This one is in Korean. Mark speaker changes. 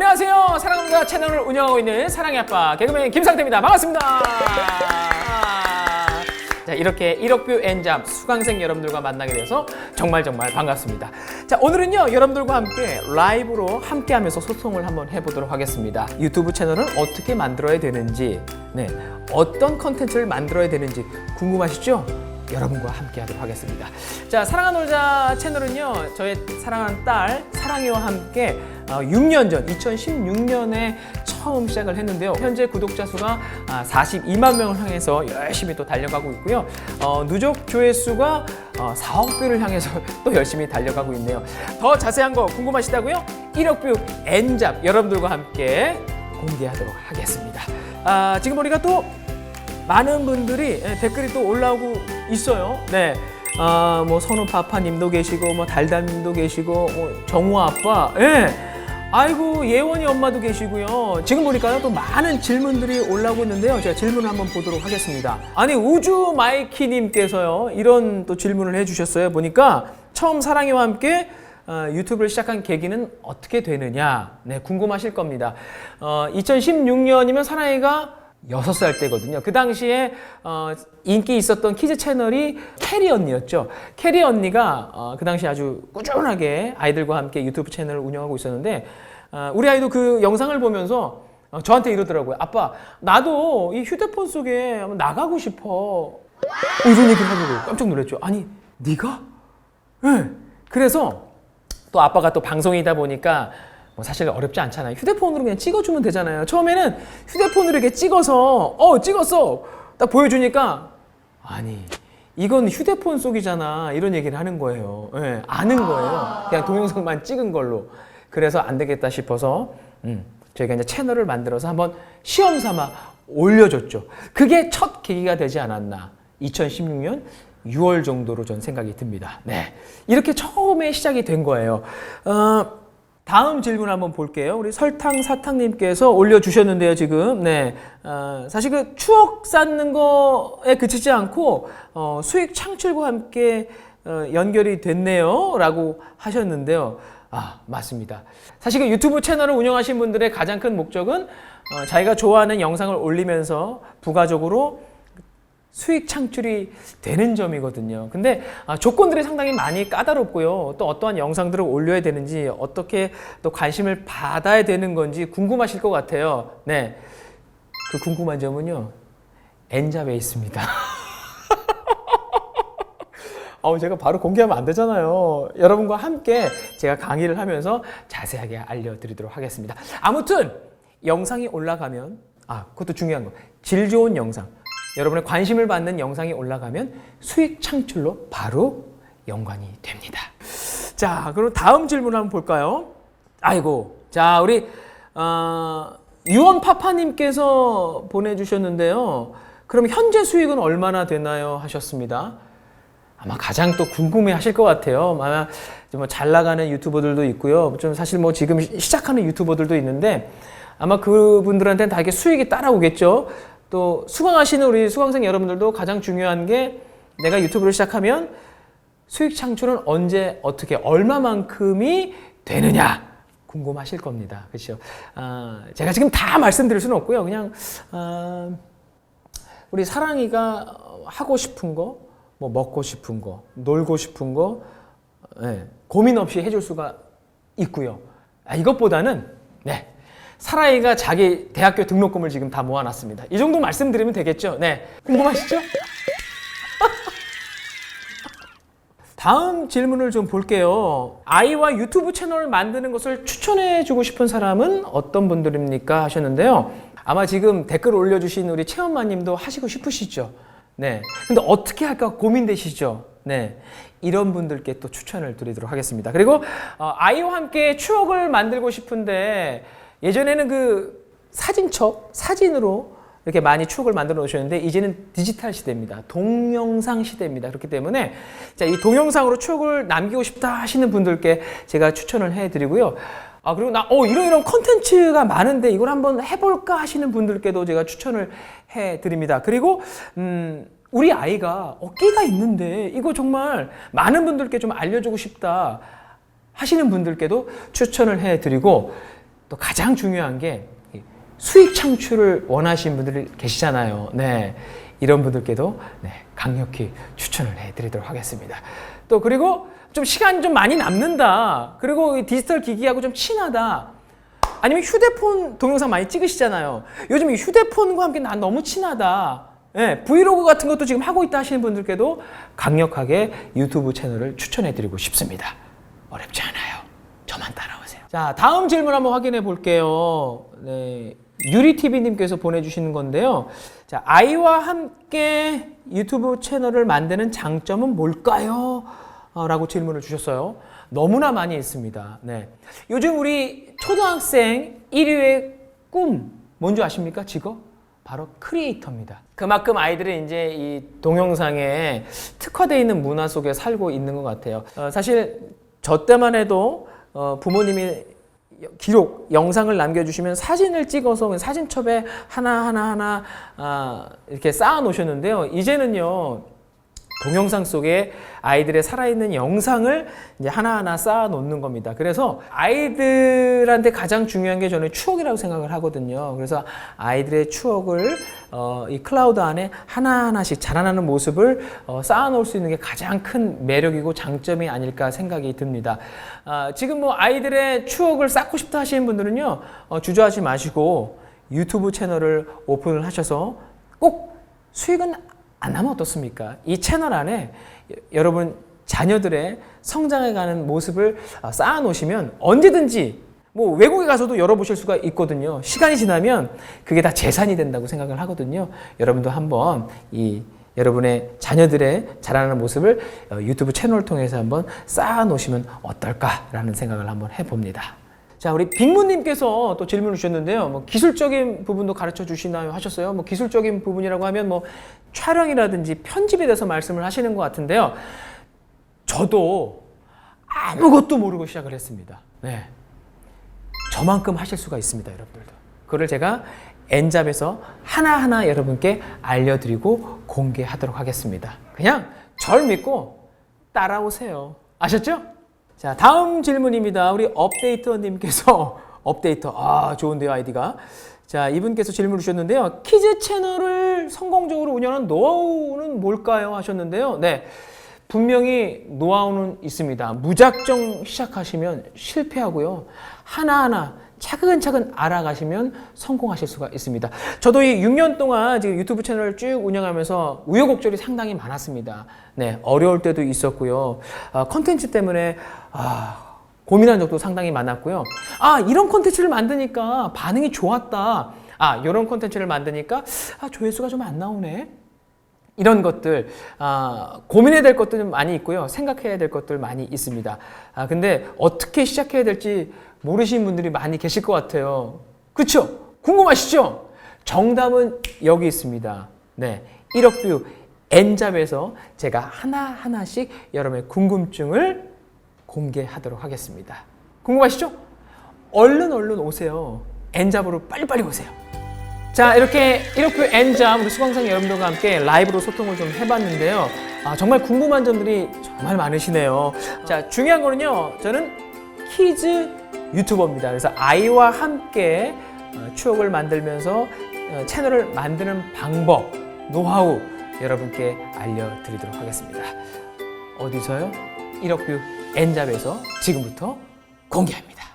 Speaker 1: 안녕하세요. 사랑합니다 채널을 운영하고 있는 사랑의 아빠 개그맨 김상태입니다. 반갑습니다. 자, 이렇게 1억 뷰 엔잡 수강생 여러분들과 만나게 돼서 정말 정말 반갑습니다. 자, 오늘은요, 여러분들과 함께 라이브로 함께 하면서 소통을 한번 해보도록 하겠습니다. 유튜브 채널은 어떻게 만들어야 되는지, 네, 어떤 컨텐츠를 만들어야 되는지 궁금하시죠? 여러분과 함께 하도록 하겠습니다. 자, 사랑한 놀자 채널은요, 저의 사랑한 딸, 사랑이와 함께 어, 6년 전, 2016년에 처음 시작을 했는데요. 현재 구독자 수가 아, 42만 명을 향해서 열심히 또 달려가고 있고요. 어, 누적 조회수가 어, 4억 뷰를 향해서 또 열심히 달려가고 있네요. 더 자세한 거 궁금하시다고요? 1억 뷰 엔잡 여러분들과 함께 공개하도록 하겠습니다. 아, 지금 우리가 또 많은 분들이 예, 댓글이 또 올라오고 있어요. 네. 아, 뭐 선우 파파님도 계시고 뭐 달달님도 계시고 뭐 정우 아빠, 예. 아이고 예원이 엄마도 계시고요. 지금 보니까요 또 많은 질문들이 올라오고 있는데요. 제가 질문을 한번 보도록 하겠습니다. 아니 우주 마이키님께서요 이런 또 질문을 해주셨어요. 보니까 처음 사랑이와 함께 어, 유튜브를 시작한 계기는 어떻게 되느냐? 네, 궁금하실 겁니다. 어, 2016년이면 사나이가 6살 때거든요. 그 당시에 어, 인기 있었던 키즈 채널이 캐리 언니였죠. 캐리 언니가 어, 그 당시 아주 꾸준하게 아이들과 함께 유튜브 채널을 운영하고 있었는데 어, 우리 아이도 그 영상을 보면서 어, 저한테 이러더라고요. 아빠, 나도 이 휴대폰 속에 나가고 싶어. 어, 이런 얘기를 하고 깜짝 놀랐죠. 아니, 네가? 네. 그래서 또 아빠가 또 방송이다 보니까 뭐 사실 어렵지 않잖아요. 휴대폰으로 그냥 찍어주면 되잖아요. 처음에는 휴대폰으로 이렇게 찍어서 어 찍었어 딱 보여주니까 아니 이건 휴대폰 속이잖아 이런 얘기를 하는 거예요. 예, 아는 거예요. 그냥 동영상만 찍은 걸로. 그래서 안 되겠다 싶어서 음, 저희가 이제 채널을 만들어서 한번 시험 삼아 올려줬죠. 그게 첫 계기가 되지 않았나. 2016년 6월 정도로 전 생각이 듭니다. 네. 이렇게 처음에 시작이 된 거예요. 어, 다음 질문 한번 볼게요. 우리 설탕 사탕님께서 올려주셨는데요, 지금. 네. 어, 사실 그 추억 쌓는 거에 그치지 않고, 어, 수익 창출과 함께 어, 연결이 됐네요. 라고 하셨는데요. 아, 맞습니다. 사실 그 유튜브 채널을 운영하신 분들의 가장 큰 목적은 어, 자기가 좋아하는 영상을 올리면서 부가적으로 수익 창출이 되는 점이거든요. 근데 아, 조건들이 상당히 많이 까다롭고요. 또 어떠한 영상들을 올려야 되는지 어떻게 또 관심을 받아야 되는 건지 궁금하실 것 같아요. 네. 그 궁금한 점은요. 있습니다. 어, 제가 바로 공개하면 안 되잖아요. 여러분과 함께 제가 강의를 하면서 자세하게 알려드리도록 하겠습니다. 아무튼 영상이 올라가면 아 그것도 중요한 거. 질 좋은 영상. 여러분의 관심을 받는 영상이 올라가면 수익 창출로 바로 연관이 됩니다. 자, 그럼 다음 질문 한번 볼까요? 아이고, 자 우리 어, 유원 파파님께서 보내주셨는데요. 그럼 현재 수익은 얼마나 되나요? 하셨습니다. 아마 가장 또 궁금해 하실 것 같아요. 아마 뭐잘 나가는 유튜버들도 있고요. 좀 사실 뭐 지금 시작하는 유튜버들도 있는데 아마 그분들한테는 다 이렇게 수익이 따라오겠죠. 또 수강하시는 우리 수강생 여러분들도 가장 중요한 게 내가 유튜브를 시작하면 수익 창출은 언제 어떻게 얼마만큼이 되느냐 궁금하실 겁니다. 그렇죠? 아, 제가 지금 다 말씀드릴 수는 없고요. 그냥 아, 우리 사랑이가 하고 싶은 거, 뭐 먹고 싶은 거, 놀고 싶은 거 예, 고민 없이 해줄 수가 있고요. 아, 이것보다는 네. 사라이가 자기 대학교 등록금을 지금 다 모아놨습니다. 이 정도 말씀드리면 되겠죠? 네. 궁금하시죠? 다음 질문을 좀 볼게요. 아이와 유튜브 채널을 만드는 것을 추천해 주고 싶은 사람은 어떤 분들입니까? 하셨는데요. 아마 지금 댓글 올려주신 우리 체험마님도 하시고 싶으시죠? 네. 근데 어떻게 할까 고민되시죠? 네. 이런 분들께 또 추천을 드리도록 하겠습니다. 그리고 어, 아이와 함께 추억을 만들고 싶은데 예전에는 그 사진첩, 사진으로 이렇게 많이 추억을 만들어 놓으셨는데 이제는 디지털 시대입니다. 동영상 시대입니다. 그렇기 때문에 자, 이 동영상으로 추억을 남기고 싶다 하시는 분들께 제가 추천을 해 드리고요. 아, 그리고 나, 어, 이런 이런 컨텐츠가 많은데 이걸 한번 해볼까 하시는 분들께도 제가 추천을 해 드립니다. 그리고, 음, 우리 아이가 어, 끼가 있는데 이거 정말 많은 분들께 좀 알려주고 싶다 하시는 분들께도 추천을 해 드리고 또 가장 중요한 게이 수익 창출을 원하시는 분들이 계시잖아요. 네. 이런 분들께도 네, 강력히 추천을 해드리도록 하겠습니다. 또 그리고 좀 시간이 좀 많이 남는다. 그리고 이 디지털 기기하고 좀 친하다. 아니면 휴대폰 동영상 많이 찍으시잖아요. 요즘 이 휴대폰과 함께 난 너무 친하다. 예, 브이로그 같은 것도 지금 하고 있다 하시는 분들께도 강력하게 유튜브 채널을 추천해 드리고 싶습니다. 어렵지 않아요. 자, 다음 질문 한번 확인해 볼게요. 네. 유리TV님께서 보내주시는 건데요. 자, 아이와 함께 유튜브 채널을 만드는 장점은 뭘까요? 어, 라고 질문을 주셨어요. 너무나 많이 있습니다. 네. 요즘 우리 초등학생 1위의 꿈, 뭔지 아십니까? 직업? 바로 크리에이터입니다. 그만큼 아이들은 이제 이 동영상에 특화되어 있는 문화 속에 살고 있는 것 같아요. 어, 사실 저 때만 해도 어, 부모님이 기록 영상을 남겨주시면 사진을 찍어서 그 사진첩에 하나 하나 하나 아, 이렇게 쌓아 놓으셨는데요. 이제는요 동영상 속에 아이들의 살아있는 영상을 이제 하나하나 쌓아 놓는 겁니다. 그래서 아이들한테 가장 중요한 게 저는 추억이라고 생각을 하거든요. 그래서 아이들의 추억을 어, 이 클라우드 안에 하나하나씩 자라나는 모습을 어, 쌓아 놓을 수 있는 게 가장 큰 매력이고 장점이 아닐까 생각이 듭니다. 아, 지금 뭐 아이들의 추억을 쌓고 싶다 하시는 분들은요, 어, 주저하지 마시고 유튜브 채널을 오픈을 하셔서 꼭 수익은 안 하면 어떻습니까? 이 채널 안에 여- 여러분 자녀들의 성장해가는 모습을 어, 쌓아 놓으시면 언제든지 뭐 외국에 가서도 열어보실 수가 있거든요. 시간이 지나면 그게 다 재산이 된다고 생각을 하거든요. 여러분도 한번 이 여러분의 자녀들의 자라는 모습을 어, 유튜브 채널을 통해서 한번 쌓아 놓으시면 어떨까라는 생각을 한번 해봅니다. 자, 우리 빅무님께서 또 질문을 주셨는데요. 뭐 기술적인 부분도 가르쳐 주시나요? 하셨어요. 뭐 기술적인 부분이라고 하면 뭐 촬영이라든지 편집에 대해서 말씀을 하시는 것 같은데요. 저도 아무것도 모르고 시작을 했습니다. 네. 저만큼 하실 수가 있습니다, 여러분들도. 그걸 제가 엔잡에서 하나하나 여러분께 알려드리고 공개하도록 하겠습니다. 그냥 절 믿고 따라오세요. 아셨죠? 자, 다음 질문입니다. 우리 업데이터님께서 업데이터. 아, 좋은데요, 아이디가. 자, 이분께서 질문을 주셨는데요. 키즈 채널을 성공적으로 운영하는 노하우는 뭘까요? 하셨는데요. 네. 분명히 노하우는 있습니다. 무작정 시작하시면 실패하고요. 하나하나 차근차근 알아가시면 성공하실 수가 있습니다. 저도 이 6년 동안 지금 유튜브 채널을 쭉 운영하면서 우여곡절이 상당히 많았습니다. 네, 어려울 때도 있었고요. 아, 컨텐츠 때문에 아, 고민한 적도 상당히 많았고요. 아, 이런 컨텐츠를 만드니까 반응이 좋았다. 아, 이런 컨텐츠를 만드니까 아, 조회수가 좀 안 나오네. 이런 것들 아, 고민해야 될 것들 많이 있고요. 생각해야 될 것들 많이 있습니다. 아, 근데 어떻게 시작해야 될지 모르시는 분들이 많이 계실 것 같아요. 그렇죠? 궁금하시죠? 정답은 여기 있습니다. 네, 1억 뷰 N잡에서 제가 하나하나씩 여러분의 궁금증을 공개하도록 하겠습니다. 궁금하시죠? 얼른 얼른 오세요. N잡으로 빨리빨리 오세요. 자 이렇게 이렇게 N잡 우리 수강생 여러분들과 함께 라이브로 소통을 좀 해봤는데요. 아, 정말 궁금한 점들이 정말 많으시네요. 자 중요한 거는요. 저는 키즈 유튜버입니다. 그래서 아이와 함께 어, 추억을 만들면서 어, 채널을 만드는 방법, 노하우 여러분께 알려드리도록 하겠습니다. 어디서요? 1억 뷰 N잡에서 지금부터 공개합니다.